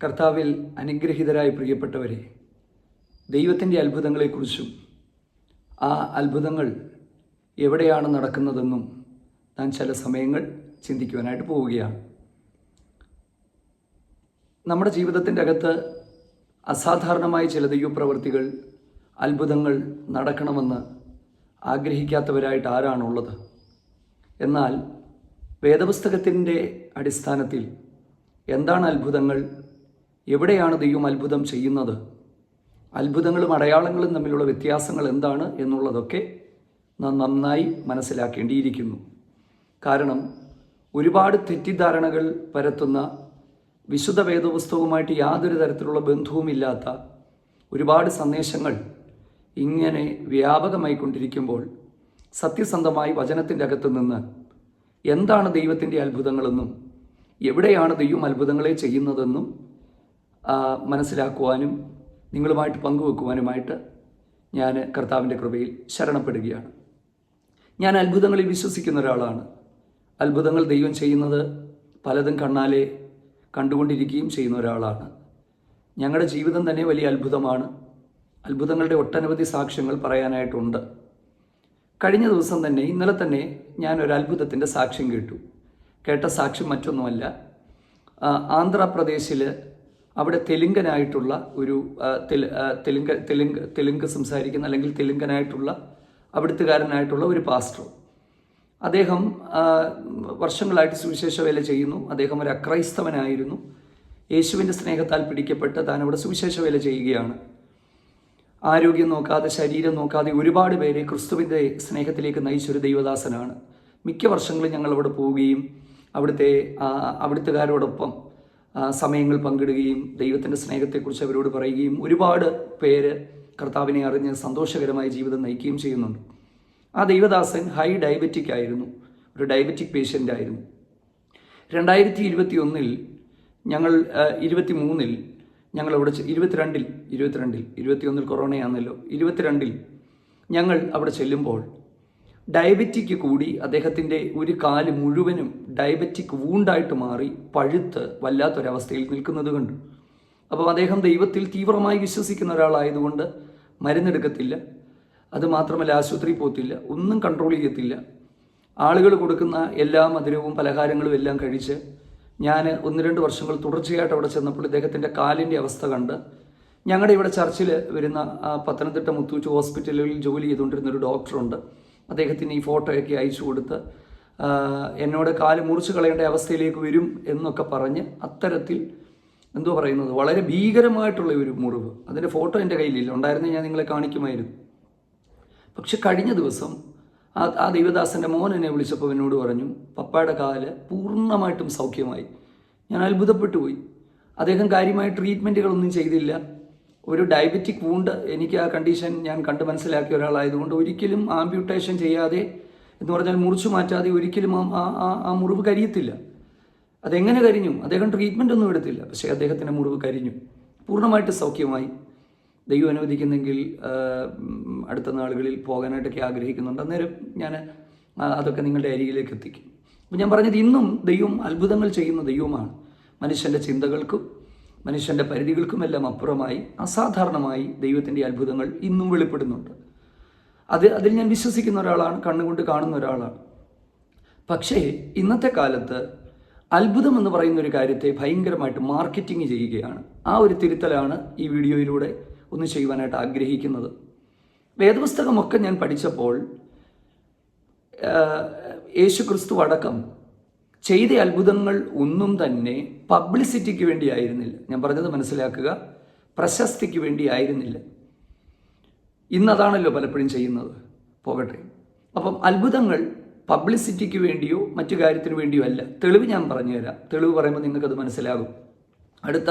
കർത്താവിൽ അനുഗ്രഹീതരായ പ്രിയപ്പെട്ടവരെ ദൈവത്തിന്റെ അത്ഭുതങ്ങളെക്കുറിച്ചും ആ അത്ഭുതങ്ങൾ എവിടെയാണ് നടക്കുന്നതെന്നും ഞാൻ ചില സമയങ്ങൾ ചിന്തിക്കുവാനായിട്ട് പോവുകയാണ്. നമ്മുടെ ജീവിതത്തിന്റെ അകത്ത് അസാധാരണമായ ചില ദൈവപ്രവൃത്തികൾ അത്ഭുതങ്ങൾ നടക്കണമെന്ന് ആഗ്രഹിക്കാത്തവരായിട്ട് ആരാണുള്ളത്? എന്നാൽ വേദപുസ്തകത്തിന്റെ അടിസ്ഥാനത്തിൽ എന്താണ് അത്ഭുതങ്ങൾ? എവിടെയാണ് ദൈവം അത്ഭുതം ചെയ്യുന്നത്? അത്ഭുതങ്ങളും അടയാളങ്ങളും തമ്മിലുള്ള വ്യത്യാസങ്ങൾ എന്താണ് എന്നുള്ളതൊക്കെ നാം നന്നായി മനസ്സിലാക്കേണ്ടിയിരിക്കുന്നു. കാരണം ഒരുപാട് തെറ്റിദ്ധാരണകൾ പരത്തുന്ന വിശുദ്ധ വേദപുസ്തകവുമായിട്ട് യാതൊരു തരത്തിലുള്ള ബന്ധവുമില്ലാത്ത ഒരുപാട് സന്ദേശങ്ങൾ ഇങ്ങനെ വ്യാപകമായി കൊണ്ടിരിക്കുമ്പോൾ സത്യസന്ധമായി വചനത്തിന്റെ അകത്ത് നിന്ന് എന്താണ് ദൈവത്തിന്റെ അത്ഭുതങ്ങളെന്നും എവിടെയാണ് ദൈവം അത്ഭുതങ്ങളെ ചെയ്യുന്നതെന്നും മനസ്സിലാക്കുവാനും നിങ്ങളുമായിട്ട് പങ്കുവെക്കുവാനുമായിട്ട് ഞാൻ കർത്താവിന്റെ കൃപയിൽ ശരണപ്പെടുകയാണ്. ഞാൻ അത്ഭുതങ്ങളിൽ വിശ്വസിക്കുന്ന ഒരാളാണ്. അത്ഭുതങ്ങൾ ദൈവം ചെയ്യുന്നത് പലതും കണ്ണാലെ കണ്ടുകൊണ്ടിരിക്കുകയും ചെയ്യുന്ന ഒരാളാണ്. ഞങ്ങളുടെ ജീവിതം തന്നെ വലിയ അത്ഭുതമാണ്. അത്ഭുതങ്ങളുടെ ഒട്ടനവധി സാക്ഷ്യങ്ങൾ പറയാനായിട്ടുണ്ട്. കഴിഞ്ഞ ദിവസം തന്നെ ഇന്നലെ തന്നെ ഞാൻ ഒരു അത്ഭുതത്തിന്റെ സാക്ഷ്യം കേട്ടു. കേട്ട സാക്ഷ്യം മറ്റൊന്നുമല്ല. ആന്ധ്രാപ്രദേശിൽ അവിടെ തെലുങ്കനായിട്ടുള്ള ഒരു തെലുങ്ക തെലുങ്ക് തെലുങ്ക് സംസാരിക്കുന്ന അല്ലെങ്കിൽ തെലുങ്കനായിട്ടുള്ള അവിടുത്തുകാരനായിട്ടുള്ള ഒരു പാസ്റ്റർ. അദ്ദേഹം വർഷങ്ങളായിട്ട് സുവിശേഷ വേല ചെയ്യുന്നു. അദ്ദേഹം ഒരു അക്രൈസ്തവനായിരുന്നു. യേശുവിന്റെ സ്നേഹത്താൽ പിടിക്കപ്പെട്ട് താൻ അവിടെ സുവിശേഷ വേല ചെയ്യുകയാണ്. ആരോഗ്യം നോക്കാതെ ശരീരം നോക്കാതെ ഒരുപാട് പേരെ ക്രിസ്തുവിന്റെ സ്നേഹത്തിലേക്ക് നയിച്ചൊരു ദൈവദാസനാണ്. മിക്ക വർഷങ്ങളും ഞങ്ങൾ അവിടെ പോവുകയും അവിടുത്തെ അവിടുത്തുകാരോടൊപ്പം സമയങ്ങൾ പങ്കിടുകയും ദൈവത്തിന്റെ സ്നേഹത്തെക്കുറിച്ച് അവരോട് പറയുകയും ഒരുപാട് പേര് കർത്താവിനെ അറിഞ്ഞ് സന്തോഷകരമായ ജീവിതം നയിക്കുകയും ചെയ്യുന്നുണ്ട്. ആ ദൈവദാസൻ ഹൈ ഡയബറ്റിക് ആയിരുന്നു. ഒരു ഡയബറ്റിക് പേഷ്യന്റ് ആയിരുന്നു. രണ്ടായിരത്തി ഇരുപത്തി ഒന്നിൽ ഞങ്ങൾ ഇരുപത്തി മൂന്നിൽ ഞങ്ങൾ അവിടെ ഇരുപത്തിരണ്ടിൽ ഇരുപത്തിരണ്ടിൽ ഇരുപത്തിയൊന്നിൽ കൊറോണയാണല്ലോ ഇരുപത്തിരണ്ടിൽ ഞങ്ങൾ അവിടെ ചെല്ലുമ്പോൾ ഡയബറ്റിക് കൂടി അദ്ദേഹത്തിന്റെ ഒരു കാൽ മുഴുവനും ഡയബറ്റിക് വൂണ്ടായിട്ട് മാറി പഴുത്ത് വല്ലാത്തൊരവസ്ഥയിൽ നിൽക്കുന്നത് കണ്ടു. അപ്പോൾ അദ്ദേഹം ദൈവത്തിൽ തീവ്രമായി വിശ്വസിക്കുന്ന ഒരാളായതുകൊണ്ട് മരുന്നെടുക്കത്തില്ല. അതുമാത്രമല്ല ആശുപത്രി പോത്തില്ല. ഒന്നും കൺട്രോൾ ചെയ്യത്തില്ല. ആളുകൾ കൊടുക്കുന്ന എല്ലാ മധുരവും പലഹാരങ്ങളും എല്ലാം കഴിച്ച് ഞാൻ ഒന്ന് രണ്ട് വർഷങ്ങൾ തുടർച്ചയായിട്ട് അവിടെ ചെന്നപ്പോൾ ഇദ്ദേഹത്തിന്റെ കാലിന്റെ അവസ്ഥ കണ്ട് ഞങ്ങളുടെ ഇവിടെ ചർച്ചിൽ വരുന്ന പത്തനംതിട്ട മുത്തൂച്ച് ഹോസ്പിറ്റലിൽ ജോലി ചെയ്തുകൊണ്ടിരുന്ന ഒരു ഡോക്ടറുണ്ട്. അദ്ദേഹത്തിന് ഈ ഫോട്ടോയൊക്കെ അയച്ചു കൊടുത്ത് എന്നോട് കാൽ മുറിച്ച് കളയേണ്ട അവസ്ഥയിലേക്ക് വരും എന്നൊക്കെ പറഞ്ഞ് അത്തരത്തിൽ എന്തോ പറയുന്നത് വളരെ ഭീകരമായിട്ടുള്ള ഒരു മുറിവ്. അതിന്റെ ഫോട്ടോ എന്റെ കയ്യിലില്ല ഉണ്ടായിരുന്നേ ഞാൻ നിങ്ങളെ കാണിക്കുമായിരുന്നു. പക്ഷെ കഴിഞ്ഞ ദിവസം ആ ആ ദൈവദാസന്റെ മോൻ എന്നെ വിളിച്ചപ്പോൾ എന്നോട് പറഞ്ഞു പപ്പയുടെ കാൽ പൂർണമായിട്ടും സൗഖ്യമായി. ഞാൻ അത്ഭുതപ്പെട്ടു പോയി. അദ്ദേഹം കാര്യമായ ട്രീറ്റ്മെന്റുകളൊന്നും ചെയ്തില്ല. ഒരു ഡയബറ്റിക് വൂണ്ട് എനിക്ക് ആ കണ്ടീഷൻ ഞാൻ കണ്ട് മനസ്സിലാക്കിയ ഒരാളായതുകൊണ്ട് ഒരിക്കലും ആംബ്യൂട്ടേഷൻ ചെയ്യാതെ എന്ന് പറഞ്ഞാൽ മുറിച്ചു മാറ്റാതെ ഒരിക്കലും ആ ആ- മുറിവ് കരിയത്തില്ല. അതെങ്ങനെ കരിഞ്ഞു? അദ്ദേഹം ട്രീറ്റ്മെന്റ് ഒന്നും എടുത്തില്ല. പക്ഷേ അദ്ദേഹത്തിന്റെ മുറിവ് കരിഞ്ഞു. പൂർണമായിട്ട് സൗഖ്യമായി. ദൈവം അനുവദിക്കുന്നെങ്കിൽ അടുത്ത നാളുകളിൽ പോകാനായിട്ടൊക്കെ ആഗ്രഹിക്കുന്നുണ്ട്. അന്നേരം ഞാൻ അതൊക്കെ നിങ്ങളുടെ അരികിലേക്ക് എത്തിക്കും. അപ്പം ഞാൻ പറഞ്ഞത് ഇന്നും ദൈവം അത്ഭുതങ്ങൾ ചെയ്യുന്ന ദൈവമാണ്. മനുഷ്യന്റെ ചിന്തകൾക്കും മനുഷ്യന്റെ പരിധികൾക്കുമെല്ലാം അപ്പുറമായി അസാധാരണമായി ദൈവത്തിന്റെ അത്ഭുതങ്ങൾ ഇന്നും വെളിപ്പെടുന്നുണ്ട്. അത് അതിൽ ഞാൻ വിശ്വസിക്കുന്ന ഒരാളാണ് കണ്ണുകൊണ്ട് കാണുന്ന ഒരാളാണ്. പക്ഷേ ഇന്നത്തെ കാലത്ത് അത്ഭുതം എന്ന് പറയുന്ന ഒരു കാര്യത്തെ ഭയങ്കരമായിട്ട് മാർക്കറ്റിംഗ് ചെയ്യുകയാണ്. ആ ഒരു തിരുത്തലാണ് ഈ വീഡിയോയിലൂടെ ഒന്ന് ചെയ്യുവാനായിട്ട് ആഗ്രഹിക്കുന്നത്. വേദപുസ്തകമൊക്കെ ഞാൻ പഠിച്ചപ്പോൾ യേശു ക്രിസ്തു അടക്കം ചെയ്ത അത്ഭുതങ്ങൾ ഒന്നും തന്നെ പബ്ലിസിറ്റിക്ക് വേണ്ടിയായിരുന്നില്ല. ഞാൻ പറഞ്ഞത് മനസ്സിലാക്കുക. പ്രശസ്തിക്ക് വേണ്ടിയായിരുന്നില്ല. ഇന്നതാണല്ലോ പലപ്പോഴും ചെയ്യുന്നത്. പോകട്ടെ. അപ്പം അത്ഭുതങ്ങൾ പബ്ലിസിറ്റിക്ക് വേണ്ടിയോ മറ്റു കാര്യത്തിന് വേണ്ടിയോ അല്ല. തെളിവ് ഞാൻ പറഞ്ഞുതരാം. തെളിവ് പറയുമ്പോൾ നിങ്ങൾക്കത് മനസ്സിലാകും. അടുത്ത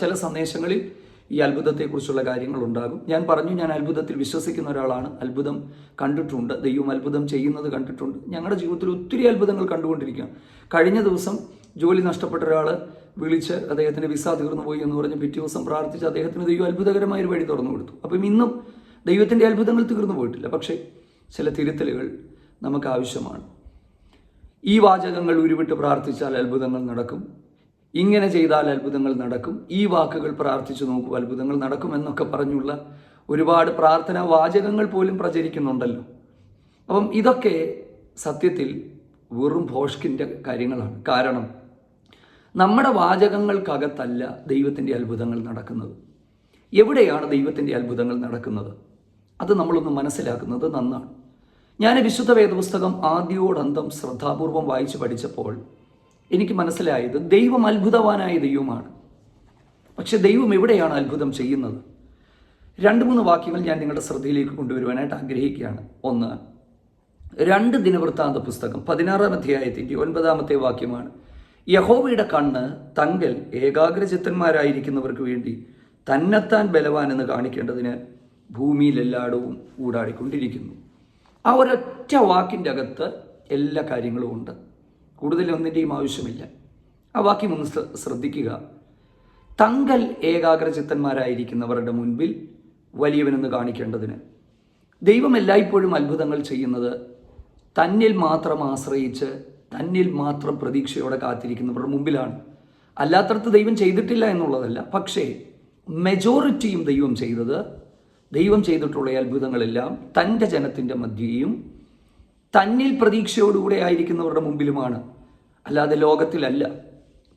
ചില സന്ദേശങ്ങളിൽ ഈ അത്ഭുതത്തെക്കുറിച്ചുള്ള കാര്യങ്ങൾ ഉണ്ടാകും ഞാൻ പറഞ്ഞു ഞാൻ അത്ഭുതത്തിൽ വിശ്വസിക്കുന്ന ഒരാളാണ്. അത്ഭുതം കണ്ടിട്ടുണ്ട്. ദൈവം അത്ഭുതം ചെയ്യുന്നത് കണ്ടിട്ടുണ്ട്. ഞങ്ങളുടെ ജീവിതത്തിൽ ഒത്തിരി അത്ഭുതങ്ങൾ കണ്ടുകൊണ്ടിരിക്കുകയാണ് കഴിഞ്ഞ ദിവസം ജോലി നഷ്ടപ്പെട്ട ഒരാൾ വിളിച്ച് അദ്ദേഹത്തിന്റെ വിസ തീർന്നു പോയി എന്ന് പറഞ്ഞ് പിറ്റേ ദിവസം പ്രാർത്ഥിച്ച് അദ്ദേഹത്തിന് ദൈവം അത്ഭുതകരമായ ഒരു വഴി തുറന്നു കൊടുത്തു. അപ്പം ഇന്നും ദൈവത്തിന്റെ അത്ഭുതങ്ങൾ തീർന്നു പോയിട്ടില്ല. പക്ഷേ ചില തിരുത്തലുകൾ നമുക്ക് ആവശ്യമാണ്. ഈ വാചകങ്ങൾ ഉരുവിട്ട് പ്രാർത്ഥിച്ചാൽ അത്ഭുതങ്ങൾ നടക്കും. ഇങ്ങനെ ചെയ്താൽ അത്ഭുതങ്ങൾ നടക്കും. ഈ വാക്കുകൾ പ്രാർത്ഥിച്ചു നോക്കൂ അത്ഭുതങ്ങൾ നടക്കും എന്നൊക്കെ പറഞ്ഞുള്ള ഒരുപാട് പ്രാർത്ഥനാ വാചകങ്ങൾ പോലും പ്രചരിക്കുന്നുണ്ടല്ലോ. അപ്പം ഇതൊക്കെ സത്യത്തിൽ വെറും ഭോഷ്കിന്റെ കാര്യങ്ങളാണ്. കാരണം നമ്മുടെ വാചകങ്ങൾക്കകത്തല്ല ദൈവത്തിന്റെ അത്ഭുതങ്ങൾ നടക്കുന്നത്. എവിടെയാണ് ദൈവത്തിന്റെ അത്ഭുതങ്ങൾ നടക്കുന്നത്? അത് നമ്മളൊന്ന് മനസ്സിലാക്കുന്നത് നന്നാണ്. ഞാൻ വിശുദ്ധ വേദപുസ്തകം ആദ്യോടന്തം ശ്രദ്ധാപൂർവം വായിച്ചു പഠിച്ചപ്പോൾ എനിക്ക് മനസ്സിലായത് ദൈവം അത്ഭുതവാനായ ദൈവമാണ്. പക്ഷെ ദൈവം എവിടെയാണ് അത്ഭുതം ചെയ്യുന്നത്? രണ്ട് മൂന്ന് വാക്യങ്ങൾ ഞാൻ നിങ്ങളുടെ ശ്രദ്ധയിലേക്ക് കൊണ്ടുവരുവാനായിട്ട് ആഗ്രഹിക്കുകയാണ്. ഒന്ന് രണ്ട് ദിനവൃത്താന്ത പുസ്തകം പതിനാറാം അധ്യായത്തിന്റെ ഒൻപതാമത്തെ വാക്യമാണ്. യഹോവയുടെ കണ്ണ് തങ്കൽ ഏകാഗ്രചിത്തന്മാരായിരിക്കുന്നവർക്ക് വേണ്ടി തന്നെത്താൻ ബലവാനെന്ന് കാണിക്കേണ്ടതിന് ഭൂമിയിലെല്ലായിടവും ഊടാടിക്കൊണ്ടിരിക്കുന്നു. ആ ഒരൊറ്റ വാക്കിന്റെ അകത്ത് എല്ലാ കാര്യങ്ങളും ഉണ്ട്. കൂടുതൽ ഒന്നിന്റെയും ആവശ്യമില്ല. ആ വാക്യം ഒന്ന് ശ്ര- ശ്രദ്ധിക്കുക. തങ്കൽ ഏകാഗ്രചിത്തന്മാരായിരിക്കുന്നവരുടെ മുൻപിൽ വലിയവനെന്ന് കാണിക്കേണ്ടതിന്. ദൈവം എല്ലായ്പ്പോഴും അത്ഭുതങ്ങൾ ചെയ്യുന്നത് തന്നിൽ മാത്രം ആശ്രയിച്ച് തന്നിൽ മാത്രം പ്രതീക്ഷയോടെ കാത്തിരിക്കുന്നവരുടെ മുമ്പിലാണ്. അല്ലാത്തടത്ത് ദൈവം ചെയ്തിട്ടില്ല എന്നുള്ളതല്ല. പക്ഷേ മെജോറിറ്റിയും ദൈവം ചെയ്തത് ദൈവം ചെയ്തിട്ടുള്ള അത്ഭുതങ്ങളെല്ലാം തന്റെ ജനത്തിന്റെ മധ്യയും തന്നിൽ പ്രതീക്ഷയോടുകൂടെ ആയിരിക്കുന്നവരുടെ മുമ്പിലുമാണ്. അല്ലാതെ ലോകത്തിലല്ല.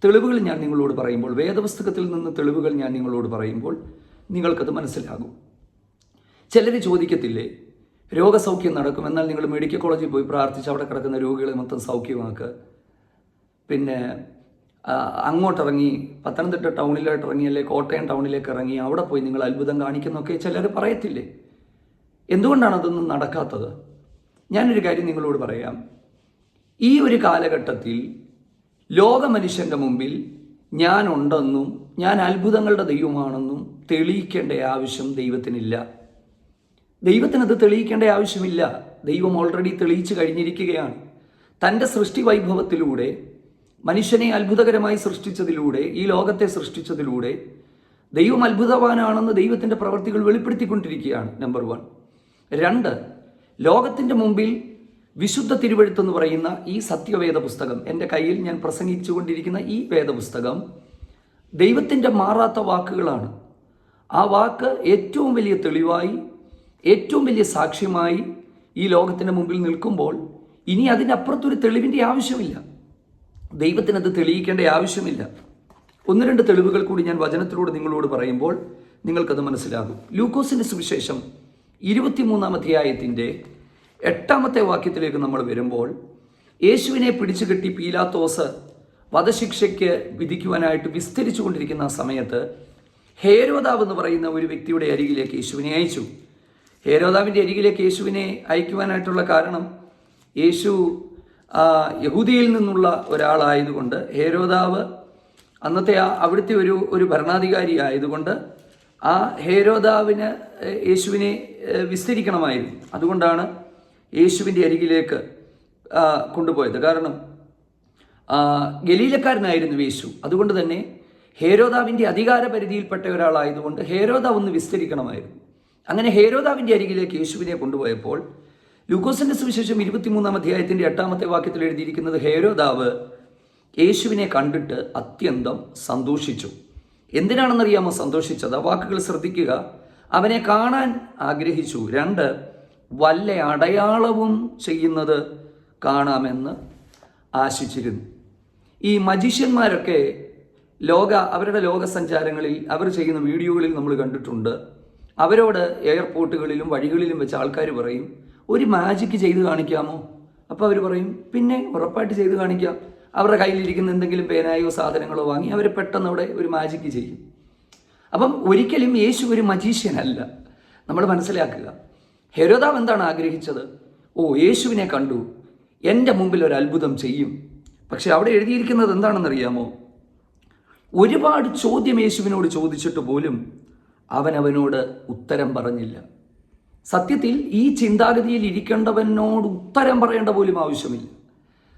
തെളിവുകൾ ഞാൻ നിങ്ങളോട് പറയുമ്പോൾ വേദപുസ്തകത്തിൽ നിന്ന് തെളിവുകൾ ഞാൻ നിങ്ങളോട് പറയുമ്പോൾ നിങ്ങൾക്കത് മനസ്സിലാകും. ചിലർ ചോദിക്കത്തില്ലേ രോഗസൗഖ്യം നടക്കും എന്നാൽ നിങ്ങൾ മെഡിക്കൽ കോളേജിൽ പോയി പ്രാർത്ഥിച്ച് അവിടെ കിടക്കുന്ന രോഗികളെ മൊത്തം സൗഖ്യമാക്കുക. പിന്നെ അങ്ങോട്ടിറങ്ങി പത്തനംതിട്ട ടൗണിലോട്ട് ഇറങ്ങി അല്ലെങ്കിൽ കോട്ടയം ടൗണിലേക്ക് ഇറങ്ങി അവിടെ പോയി നിങ്ങൾ അത്ഭുതം കാണിക്കുന്നൊക്കെ ചിലർ പറയത്തില്ലേ? എന്തുകൊണ്ടാണ് അതൊന്നും നടക്കാത്തത്? ഞാനൊരു കാര്യം നിങ്ങളോട് പറയാം. ഈ ഒരു കാലഘട്ടത്തിൽ ലോക മനുഷ്യന്റെ മുമ്പിൽ ഞാനുണ്ടെന്നും ഞാൻ അത്ഭുതങ്ങളുടെ ദൈവമാണെന്നും തെളിയിക്കേണ്ട ആവശ്യം ദൈവത്തിനില്ല. ദൈവത്തിനത് തെളിയിക്കേണ്ട ആവശ്യമില്ല. ദൈവം ഓൾറെഡി തെളിയിച്ചു കഴിഞ്ഞിരിക്കുകയാണ്. തന്റെ സൃഷ്ടി വൈഭവത്തിലൂടെ മനുഷ്യനെ അത്ഭുതകരമായി സൃഷ്ടിച്ചതിലൂടെ ഈ ലോകത്തെ സൃഷ്ടിച്ചതിലൂടെ ദൈവം അത്ഭുതവാനാണെന്ന് ദൈവത്തിന്റെ പ്രവൃത്തികൾ വെളിപ്പെടുത്തിക്കൊണ്ടിരിക്കുകയാണ് നമ്പർ വൺ രണ്ട് ലോകത്തിന്റെ മുമ്പിൽ വിശുദ്ധ തിരുവഴുത്തെന്ന് പറയുന്ന ഈ സത്യവേദ പുസ്തകം എന്റെ കയ്യിൽ ഞാൻ പ്രസംഗിച്ചുകൊണ്ടിരിക്കുന്ന ഈ വേദപുസ്തകം ദൈവത്തിന്റെ മാറാത്ത വാക്കുകളാണ്. ആ വാക്ക് ഏറ്റവും വലിയ തെളിവായി ഏറ്റവും വലിയ സാക്ഷ്യമായി ഈ ലോകത്തിന്റെ മുമ്പിൽ നിൽക്കുമ്പോൾ ഇനി അതിനപ്പുറത്തൊരു തെളിവിന്റെ ആവശ്യമില്ല. ദൈവത്തിനത് തെളിയിക്കേണ്ട ആവശ്യമില്ല. ഒന്ന് രണ്ട് തെളിവുകൾ കൂടി ഞാൻ വചനത്തിലൂടെ നിങ്ങളോട് പറയുമ്പോൾ നിങ്ങൾക്കത് മനസ്സിലാകും. ലൂക്കോസിന്റെ സുവിശേഷം ഇരുപത്തിമൂന്നാം അധ്യായത്തിന്റെ എട്ടാമത്തെ വാക്യത്തിലേക്ക് നമ്മൾ വരുമ്പോൾ യേശുവിനെ പിടിച്ചു കെട്ടി പീലാത്തോസ് വധശിക്ഷയ്ക്ക് വിധിക്കുവാനായിട്ട് വിസ്തരിച്ചു കൊണ്ടിരിക്കുന്ന സമയത്ത് ഹേരോദാവ് എന്ന് പറയുന്ന ഒരു വ്യക്തിയുടെ അരികിലേക്ക് യേശുവിനെ അയച്ചു. ഹേരോദാവിന്റെ അരികിലേക്ക് യേശുവിനെ അയക്കുവാനായിട്ടുള്ള കാരണം യേശു യഹൂദിയിൽ നിന്നുള്ള ഒരാളായതുകൊണ്ട് ഹേരോദാവ് അന്നത്തെ ആ അവിടുത്തെ ഒരു ഒരു ഭരണാധികാരി ആയതുകൊണ്ട് ആ ഹേരോദാവിന് യേശുവിനെ വിസ്തരിക്കണമായിരുന്നു. അതുകൊണ്ടാണ് യേശുവിന്റെ അരികിലേക്ക് കൊണ്ടുപോയത്. കാരണം ഗലീലക്കാരനായിരുന്നു യേശു. അതുകൊണ്ട് തന്നെ ഹേരോദാവിന്റെ അധികാര പരിധിയിൽപ്പെട്ട ഒരാളായതുകൊണ്ട് ഹേരോദാവ് ഒന്ന് വിസ്തരിക്കണമായിരുന്നു. അങ്ങനെ ഹേരോദാവിന്റെ അരികിലേക്ക് യേശുവിനെ കൊണ്ടുപോയപ്പോൾ ലൂക്കോസിന്റെ സുവിശേഷം ഇരുപത്തിമൂന്നാം അധ്യായത്തിന്റെ എട്ടാമത്തെ വാക്യത്തിൽ എഴുതിയിരിക്കുന്നത് ഹേരോദാവ് യേശുവിനെ കണ്ടിട്ട് അത്യന്തം സന്തോഷിച്ചു. എന്തിനാണെന്നറിയാമോ സന്തോഷിച്ചത്? ആ വാക്കുകൾ ശ്രദ്ധിക്കുക. അവനെ കാണാൻ ആഗ്രഹിച്ചു. രണ്ട് വല്ല അടയാളവും ചെയ്യുന്നത് കാണാമെന്ന് ആശിച്ചിരുന്നു. ഈ മജീഷ്യന്മാരൊക്കെ ലോക അവരുടെ ലോകസഞ്ചാരങ്ങളിൽ അവർ ചെയ്യുന്ന വീഡിയോകളിൽ നമ്മൾ കണ്ടിട്ടുണ്ട്. അവരോട് എയർപോർട്ടുകളിലും വഴികളിലും വെച്ച് ആൾക്കാർ പറയും ഒരു മാജിക്ക് ചെയ്ത് കാണിക്കാമോ? അപ്പോൾ അവർ പറയും പിന്നെ ഉറപ്പായിട്ട് ചെയ്ത് കാണിക്കാം. അവരുടെ കയ്യിലിരിക്കുന്ന എന്തെങ്കിലും പേനായോ സാധനങ്ങളോ വാങ്ങി അവർ പെട്ടെന്ന് അവിടെ ഒരു മാജിക്ക് ചെയ്യും. അപ്പം ഒരിക്കലും യേശു ഒരു മജീഷ്യനല്ല. നമ്മൾ മനസ്സിലാക്കുക ഹെരോദാവ് എന്താണ് ആഗ്രഹിച്ചത്? ഓ യേശുവിനെ കണ്ടു. എന്റെ മുമ്പിൽ ഒരു അത്ഭുതം ചെയ്യും. പക്ഷെ അവിടെ എഴുതിയിരിക്കുന്നത് എന്താണെന്നറിയാമോ? ഒരുപാട് ചോദ്യം യേശുവിനോട് ചോദിച്ചിട്ട് പോലും അവനവനോട് ഉത്തരം പറഞ്ഞില്ല. സത്യത്തിൽ ഈ ചിന്താഗതിയിൽ ഇരിക്കേണ്ടവനോട് ഉത്തരം പറയേണ്ട പോലും ആവശ്യമില്ല.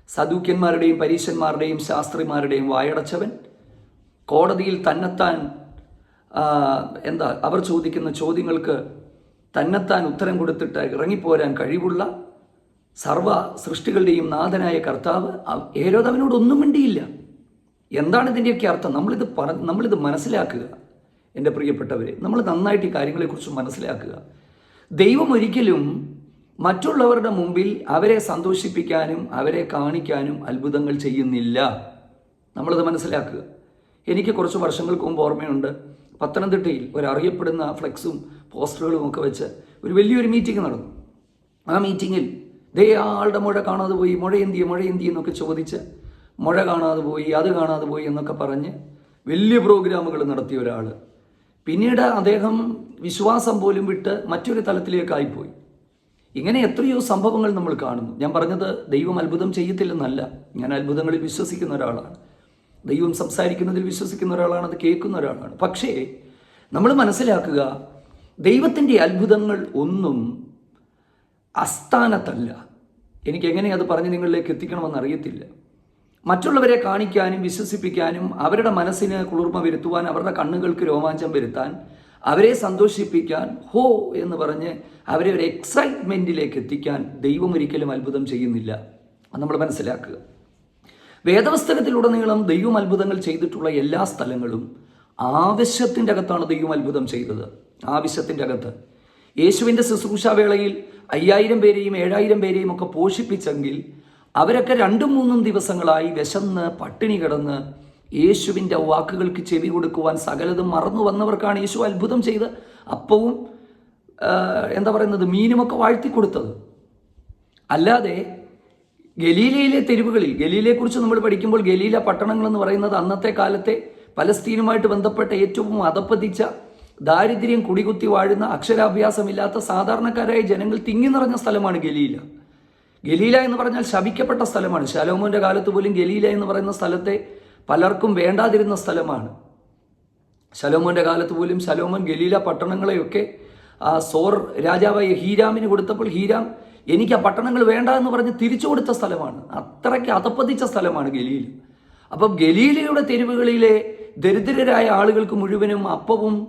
സദൂക്യന്മാരുടെയും പരീശന്മാരുടെയും ശാസ്ത്രിമാരുടെയും വായടച്ചവൻ കോടതിയിൽ തന്നെത്താൻ എന്താ അവർ ചോദിക്കുന്ന ചോദ്യങ്ങൾക്ക് തന്നെത്താൻ ഉത്തരം കൊടുത്തിട്ട് ഇറങ്ങിപ്പോരാൻ കഴിവുള്ള സർവ സൃഷ്ടികളുടെയും നാഥനായ കർത്താവ് ഏരോദവനോടൊന്നും മിണ്ടിയില്ല. എന്താണ് ഇതിന്റെയൊക്കെ അർത്ഥം? നമ്മളിത് പറ നമ്മളിത് മനസ്സിലാക്കുക. എന്റെ പ്രിയപ്പെട്ടവരെ നമ്മൾ നന്നായിട്ട് ഈ കാര്യങ്ങളെക്കുറിച്ച് മനസ്സിലാക്കുക. ദൈവം ഒരിക്കലും മറ്റുള്ളവരുടെ മുമ്പിൽ അവരെ സന്തോഷിപ്പിക്കാനും അവരെ കാണിക്കാനും അത്ഭുതങ്ങൾ ചെയ്യുന്നില്ല. നമ്മളത് മനസ്സിലാക്കുക. എനിക്ക് കുറച്ച് വർഷങ്ങൾക്ക് മുമ്പ് ഓർമ്മയുണ്ട്. പത്തനംതിട്ടയിൽ ഒരു അറിയപ്പെടുന്ന ഫ്ലെക്സും പോസ്റ്ററുകളും ഒക്കെ വെച്ച് ഒരു വലിയൊരു മീറ്റിംഗ് നടന്നു. ആ മീറ്റിങ്ങിൽ ദേ ആളുടെ മുഴ കാണാതെ പോയി മുഴ എന്തിയെ മുഴ എന്തിയ എന്നൊക്കെ ചോദിച്ച് മുഴ കാണാതെ പോയി അത് കാണാതെ പോയി എന്നൊക്കെ പറഞ്ഞ് വലിയ പ്രോഗ്രാമുകൾ നടത്തിയ ഒരാൾ പിന്നീട് അദ്ദേഹം വിശ്വാസം പോലും വിട്ട് മറ്റൊരു തലത്തിലേക്കായിപ്പോയി. ഇങ്ങനെ എത്രയോ സംഭവങ്ങൾ നമ്മൾ കാണുന്നു. ഞാൻ പറഞ്ഞത് ദൈവം അത്ഭുതം ചെയ്യത്തില്ലെന്നല്ല. ഞാൻ അത്ഭുതങ്ങളിൽ വിശ്വസിക്കുന്ന ഒരാളാണ്. ദൈവം സംസാരിക്കുന്നതിൽ വിശ്വസിക്കുന്ന ഒരാളാണ് അത് കേൾക്കുന്ന ഒരാളാണ്. പക്ഷേ നമ്മൾ മനസ്സിലാക്കുക ദൈവത്തിന്റെ അത്ഭുതങ്ങൾ ഒന്നും അസ്ഥാനത്തല്ല. എനിക്ക് എങ്ങനെ അത് പറഞ്ഞ് നിങ്ങളിലേക്ക് എത്തിക്കണമെന്ന് അറിയത്തില്ല. മറ്റുള്ളവരെ കാണിക്കാനും വിശ്വസിപ്പിക്കാനും അവരുടെ മനസ്സിന് കുളിർമ വരുത്തുവാൻ അവരുടെ കണ്ണുകൾക്ക് രോമാഞ്ചം വരുത്താൻ അവരെ സന്തോഷിപ്പിക്കാൻ ഹോ എന്ന് പറഞ്ഞ് അവരെ ഒരു എക്സൈറ്റ്മെന്റിലേക്ക് എത്തിക്കാൻ ദൈവം ഒരിക്കലും അത്ഭുതം ചെയ്യുന്നില്ല. അത് നമ്മൾ മനസ്സിലാക്കുക. വേദപുസ്തകത്തിലുടനീളം ദൈവം അത്ഭുതങ്ങൾ ചെയ്തിട്ടുള്ള എല്ലാ സ്ഥലങ്ങളും ആവശ്യത്തിന്റെ അകത്താണ് ദൈവം അത്ഭുതം ചെയ്തത്. ആവശ്യത്തിന്റെ അകത്ത്. യേശുവിന്റെ ശുശ്രൂഷാവേളയിൽ അയ്യായിരം പേരെയും ഏഴായിരം പേരെയും ഒക്കെ പോഷിപ്പിച്ചെങ്കിൽ അവരൊക്കെ രണ്ടും മൂന്നും ദിവസങ്ങളായി വിശന്ന് പട്ടിണി കിടന്ന് യേശുവിന്റെ വാക്കുകൾക്ക് ചെവി കൊടുക്കുവാൻ സകലതും മറന്നു വന്നവർക്കാണ് യേശു അത്ഭുതം ചെയ്ത് അപ്പവും എന്താ പറയുന്നത് മീനുമൊക്കെ വാഴ്ത്തി കൊടുത്തത്. അല്ലാതെ ഗലീലയിലെ തെരുവുകളിൽ ഗലീലയെക്കുറിച്ച് നമ്മൾ പഠിക്കുമ്പോൾ ഗലീല പട്ടണങ്ങൾ എന്ന് പറയുന്നത് അന്നത്തെ കാലത്തെ പലസ്തീനുമായിട്ട് ബന്ധപ്പെട്ട ഏറ്റവും അതപ്പതിച്ച ദാരിദ്ര്യം കുടികുത്തി വാഴുന്ന അക്ഷരാഭ്യാസമില്ലാത്ത സാധാരണക്കാരായ ജനങ്ങൾ തിങ്ങി നിറഞ്ഞ സ്ഥലമാണ് ഗലീല. ഗലീല എന്ന് പറഞ്ഞാൽ ശപിക്കപ്പെട്ട സ്ഥലമാണ്. ശലോമോന്റെ കാലത്ത് പോലും ഗലീല എന്ന് പറയുന്ന സ്ഥലത്തെ പലർക്കും വേണ്ടാതിരുന്ന സ്ഥലമാണ്. ശലോമോന്റെ കാലത്ത് പോലും ശലോമോൻ ഗലീല പട്ടണങ്ങളെയൊക്കെ ആ സോർ രാജാവായ ഹീരാമിന് കൊടുത്തപ്പോൾ ഹീരാം എനിക്ക് ആ പട്ടണങ്ങൾ വേണ്ട എന്ന് പറഞ്ഞ് തിരിച്ചു കൊടുത്ത സ്ഥലമാണ്. അത്രയ്ക്ക് അതപ്പതിച്ച സ്ഥലമാണ് ഗലീല. അപ്പം ഗലീലയുടെ തെരുവുകളിലെ ദരിദ്രരായ ആളുകൾക്ക് മുഴുവനും അപ്പവും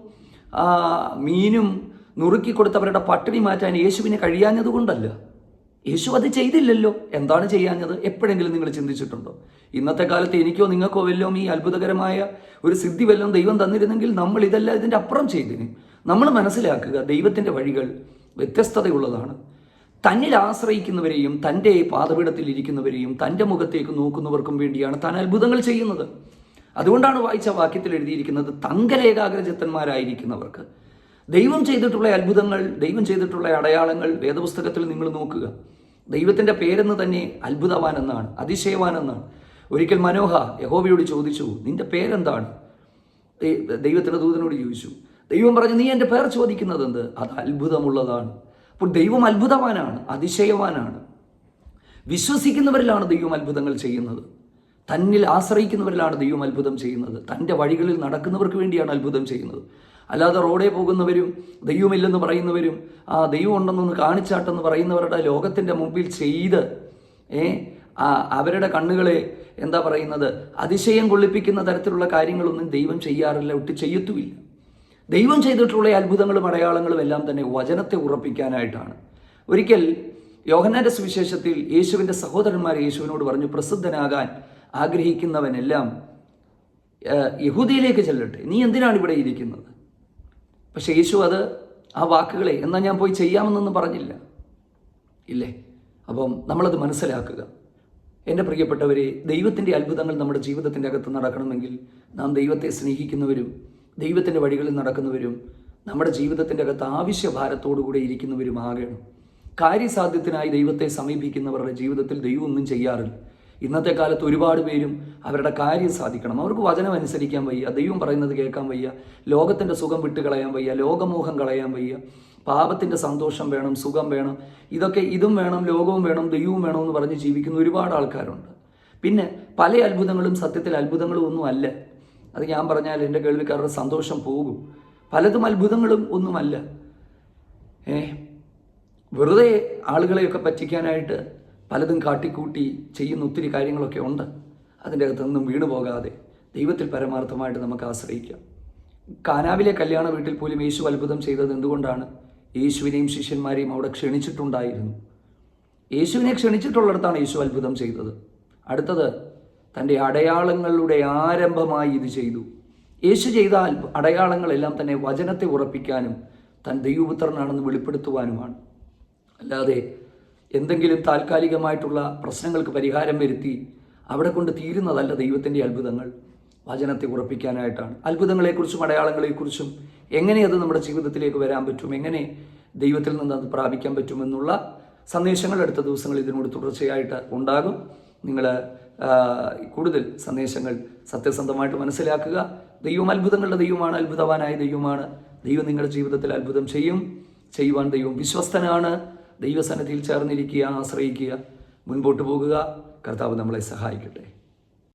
മീനും നുറുക്കി കൊടുത്തവരുടെ പട്ടിണി മാറ്റാൻ യേശുവിന് കഴിയാഞ്ഞതുകൊണ്ടല്ല യേശു അത് ചെയ്തില്ലല്ലോ. എന്താണ് ചെയ്യാഞ്ഞത്? എപ്പോഴെങ്കിലും നിങ്ങൾ ചിന്തിച്ചിട്ടുണ്ടോ? ഇന്നത്തെ കാലത്ത് എനിക്കോ നിങ്ങൾക്കോ വല്ലതും ഈ അത്ഭുതകരമായ ഒരു സിദ്ധി വല്ലതും ദൈവം തന്നിരുന്നെങ്കിൽ നമ്മൾ ഇതെല്ലാം ഇതിന്റെ അപ്പുറം ചെയ്തിന്. നമ്മൾ മനസ്സിലാക്കുക ദൈവത്തിന്റെ വഴികൾ വ്യത്യസ്തതയുള്ളതാണ്. തന്നിൽ ആശ്രയിക്കുന്നവരെയും തന്റെ പാതപീഠത്തിൽ ഇരിക്കുന്നവരെയും തന്റെ മുഖത്തേക്ക് നോക്കുന്നവർക്കും വേണ്ടിയാണ് താൻ അത്ഭുതങ്ങൾ ചെയ്യുന്നത്. അതുകൊണ്ടാണ് വായിച്ച വാക്യത്തിൽ എഴുതിയിരിക്കുന്നത് തങ്കലേകാഗ്രചിത്തന്മാരായിരിക്കുന്നവർക്ക് ദൈവം ചെയ്തിട്ടുള്ള അത്ഭുതങ്ങൾ ദൈവം ചെയ്തിട്ടുള്ള അടയാളങ്ങൾ വേദപുസ്തകത്തിൽ നിങ്ങൾ നോക്കുക. ദൈവത്തിന്റെ പേരെന്ന് തന്നെ അത്ഭുതവാൻ എന്നാണ് അതിശയവാൻ എന്നാണ് ഒരിക്കൽ മനോഹ യഹോവയോട് ചോദിച്ചു നിന്റെ പേരെന്താണ്? ദൈവത്തിന്റെ ദൂതനോട് ചോദിച്ചു ദൈവം പറഞ്ഞു നീ എന്റെ പേർ ചോദിക്കുന്നത് എന്ത്? അത് അത്ഭുതമുള്ളതാണ്. അപ്പോൾ ദൈവം അത്ഭുതവാനാണ് അതിശയവാനാണ്. വിശ്വസിക്കുന്നവരിലാണ് ദൈവം അത്ഭുതങ്ങൾ ചെയ്യുന്നത്. തന്നിൽ ആശ്രയിക്കുന്നവരിലാണ് ദൈവം അത്ഭുതം ചെയ്യുന്നത്. തന്റെ വഴികളിൽ നടക്കുന്നവർക്ക് വേണ്ടിയാണ് അത്ഭുതം ചെയ്യുന്നത്. അല്ലാതെ റോഡേ പോകുന്നവരും ദൈവമില്ലെന്ന് പറയുന്നവരും ആ ദൈവം ഉണ്ടെന്നൊന്ന് കാണിച്ചാട്ടെന്ന് പറയുന്നവരുടെ ലോകത്തിന്റെ മുമ്പിൽ ചെയ്ത് ഏ ആ അവരുടെ കണ്ണുകളെ എന്താ പറയുന്നത് അതിശയം കൊള്ളിപ്പിക്കുന്ന തരത്തിലുള്ള കാര്യങ്ങളൊന്നും ദൈവം ചെയ്യാറില്ല ഒട്ട് ചെയ്യത്തുമില്ല. ദൈവം ചെയ്തിട്ടുള്ള അത്ഭുതങ്ങളും അടയാളങ്ങളും എല്ലാം തന്നെ വചനത്തെ ഉറപ്പിക്കാനായിട്ടാണ്. ഒരിക്കൽ യോഹനാന്റെ സുവിശേഷത്തിൽ യേശുവിന്റെ സഹോദരന്മാർ യേശുവിനോട് പറഞ്ഞു പ്രസിദ്ധനാകാൻ ആഗ്രഹിക്കുന്നവനെല്ലാം യഹൂദിയിലേക്ക് ചെല്ലട്ടെ. നീ എന്തിനാണ് ഇവിടെ ഇരിക്കുന്നത്? പക്ഷേ യേശു അത് ആ വാക്കുകളെ എന്നാൽ ഞാൻ പോയി ചെയ്യാമെന്നൊന്നും പറഞ്ഞില്ല. ഇല്ലേ? അപ്പം നമ്മളത് മനസ്സിലാക്കുക. എന്റെ പ്രിയപ്പെട്ടവരെ ദൈവത്തിന്റെ അത്ഭുതങ്ങൾ നമ്മുടെ ജീവിതത്തിന്റെ അകത്ത് നടക്കണമെങ്കിൽ നാം ദൈവത്തെ സ്നേഹിക്കുന്നവരും ദൈവത്തിന്റെ വഴികളിൽ നടക്കുന്നവരും നമ്മുടെ ജീവിതത്തിന്റെ അകത്ത് ആവശ്യഭാരത്തോടുകൂടെ ഇരിക്കുന്നവരുമാകണം. കാര്യസാധ്യത്തിനായി ദൈവത്തെ സമീപിക്കുന്നവരുടെ ജീവിതത്തിൽ ദൈവമൊന്നും ചെയ്യാറില്ല. ഇന്നത്തെ കാലത്ത് ഒരുപാട് പേരും അവരുടെ കാര്യം സാധിക്കണം. അവർക്ക് വചനം അനുസരിക്കാൻ വയ്യ ദൈവം പറയുന്നത് കേൾക്കാൻ വയ്യ ലോകത്തിന്റെ സുഖം വിട്ട് കളയാൻ വയ്യ ലോകമോഹം കളയാൻ വയ്യ. പാപത്തിന്റെ സന്തോഷം വേണം സുഖം വേണം. ഇതൊക്കെ ഇതും വേണം ലോകവും വേണം ദൈവവും വേണം എന്ന് പറഞ്ഞ് ജീവിക്കുന്ന ഒരുപാട് ആൾക്കാരുണ്ട്. പിന്നെ പല അത്ഭുതങ്ങളും സത്യത്തിൽ അത്ഭുതങ്ങളും ഒന്നും അല്ല. അത് ഞാൻ പറഞ്ഞാൽ എന്റെ കേൾവിക്കാരുടെ സന്തോഷം പോകും. പലതും അത്ഭുതങ്ങളും ഒന്നുമല്ല. ഏ? വെറുതെ ആളുകളെയൊക്കെ പറ്റിക്കാനായിട്ട് പലതും കാട്ടിക്കൂട്ടി ചെയ്യുന്ന ഒത്തിരി കാര്യങ്ങളൊക്കെ ഉണ്ട്. അതിന്റെ അകത്തുനിന്നും വീണു പോകാതെ ദൈവത്തിൽ പരമാർത്ഥമായിട്ട് നമുക്ക് ആശ്രയിക്കാം. കാനാവിലെ കല്യാണ വീട്ടിൽ പോലും യേശു അത്ഭുതം ചെയ്തത് എന്തുകൊണ്ടാണ്? യേശുവിനെയും ശിഷ്യന്മാരെയും അവിടെ ക്ഷണിച്ചിട്ടുണ്ടായിരുന്നു. യേശുവിനെ ക്ഷണിച്ചിട്ടുള്ളിടത്താണ് യേശു അത്ഭുതം ചെയ്തത്. അടുത്തത് തന്റെ അടയാളങ്ങളുടെ ആരംഭമായി ഇത് ചെയ്തു. യേശു ചെയ്ത അടയാളങ്ങളെല്ലാം തന്നെ വചനത്തെ ഉറപ്പിക്കാനും താൻ ദൈവപുത്രനാണെന്ന് വെളിപ്പെടുത്തുവാനുമാണ്. അല്ലാതെ എന്തെങ്കിലും താൽക്കാലികമായിട്ടുള്ള പ്രശ്നങ്ങൾക്ക് പരിഹാരം വരുത്തി അവിടെ കൊണ്ട് തീരുന്നതല്ല ദൈവത്തിന്റെ അത്ഭുതങ്ങൾ. വചനത്തെ ഉറപ്പിക്കാനായിട്ടാണ്. അത്ഭുതങ്ങളെക്കുറിച്ചും അടയാളങ്ങളെക്കുറിച്ചും എങ്ങനെ അത് നമ്മുടെ ജീവിതത്തിലേക്ക് വരാൻ പറ്റും എങ്ങനെ ദൈവത്തിൽ നിന്ന് അത് പ്രാപിക്കാൻ പറ്റുമെന്നുള്ള സന്ദേശങ്ങൾ അടുത്ത ദിവസങ്ങളിൽ ഇതിനോട് തുടർച്ചയായിട്ട് ഉണ്ടാകും. നിങ്ങൾ കൂടുതൽ സന്ദേശങ്ങൾ സത്യസന്ധമായിട്ട് മനസ്സിലാക്കുക. ദൈവം അത്ഭുതങ്ങളുടെ ദൈവമാണ് അത്ഭുതവാനായ ദൈവമാണ്. ദൈവം നിങ്ങളുടെ ജീവിതത്തിൽ അത്ഭുതം ചെയ്യും. ചെയ്യുവാൻ ദൈവം വിശ്വസ്തനാണ്. ദൈവസന്നിധിയിൽ ചേർന്നിരിക്കുക ആശ്രയിക്കുക മുൻപോട്ട് പോകുക കർത്താവ് നമ്മളെ സഹായിക്കട്ടെ.